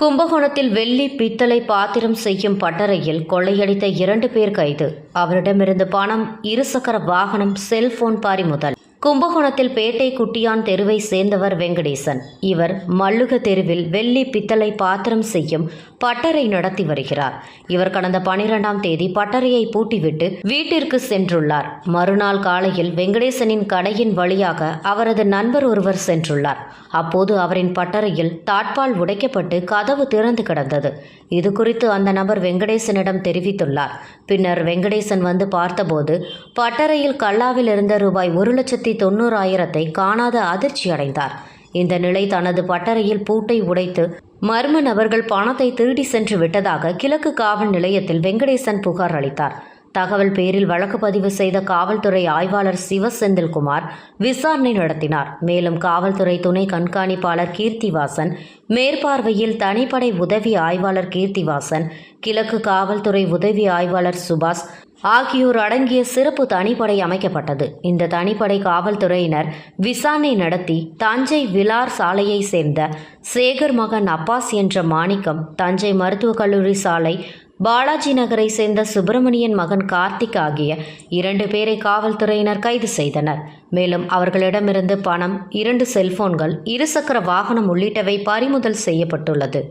கும்பகோணத்தில் வெள்ளி பித்தளை பாத்திரம் செய்யும் பட்டறையில் கொள்ளையடித்த இரண்டு பேர் கைது. அவரிடமிருந்து பணம் இருசக்கர வாகனம் செல்போன் பறிமுதல். கும்பகோணத்தில் பேட்டை குட்டியான் தெருவை சேர்ந்தவர் வெங்கடேசன். இவர் மல்லுக தெருவில் வெள்ளி பித்தளை பாத்திரம் செய்யும் பட்டறை நடத்தி வருகிறார். இவர் கடந்த பனிரெண்டாம் தேதி பட்டறையை பூட்டிவிட்டு வீட்டிற்கு சென்றுள்ளார். மறுநாள் காலையில் வெங்கடேசனின் கடையின் வழியாக அவரது நண்பர் ஒருவர் சென்றுள்ளார். அப்போது அவரின் பட்டறையில் தாட்பால் உடைக்கப்பட்டு கதவு திறந்து கிடந்தது. இது குறித்து அந்த நபர் வெங்கடேசனிடம் தெரிவித்துள்ளார். பின்னர் வெங்கடேசன் வந்து பார்த்தபோது பட்டறையில் கல்லாவில் இருந்த ரூபாய் ஒரு லட்சத்தி தொண்ணூறாயிரத்தை காணாத அதிர்ச்சி அடைந்தார். இந்த நிலை தனது பட்டறையில் பூட்டை உடைத்து மர்ம நபர்கள் பணத்தை திருடி சென்று விட்டதாக கிழக்கு காவல் நிலையத்தில் வெங்கடேசன் புகார் அளித்தார். தகவல் பேரில் வழக்கு பதிவு செய்த காவல்துறை ஆய்வாளர் சிவ செந்தில்குமார் விசாரணை நடத்தினார். மேலும் காவல்துறை துணை கண்காணிப்பாளர் கீர்த்திவாசன் மேற்பார்வையில் தனிப்படை உதவி ஆய்வாளர் கீர்த்திவாசன் கிழக்கு காவல்துறை உதவி ஆய்வாளர் சுபாஷ் ஆகியோர் அடங்கிய சிறப்பு தனிப்படை அமைக்கப்பட்டது. இந்த தனிப்படை காவல்துறையினர் விசாரணை நடத்தி தஞ்சை விலார் சாலையை சேர்ந்த சேகர் மகன் அப்பாஸ் என்ற மாணிக்கம் தஞ்சை மருத்துவக் கல்லூரி சாலை பாலாஜி நகரை சேர்ந்த சுப்பிரமணியன் மகன் கார்த்திக் ஆகிய இரண்டு பேரை காவல்துறையினர் கைது செய்தனர். மேலும் அவர்களிடமிருந்து பணம் இரண்டு செல்போன்கள் இருசக்கர வாகனம் உள்ளிட்டவை பறிமுதல் செய்யப்பட்டுள்ளது.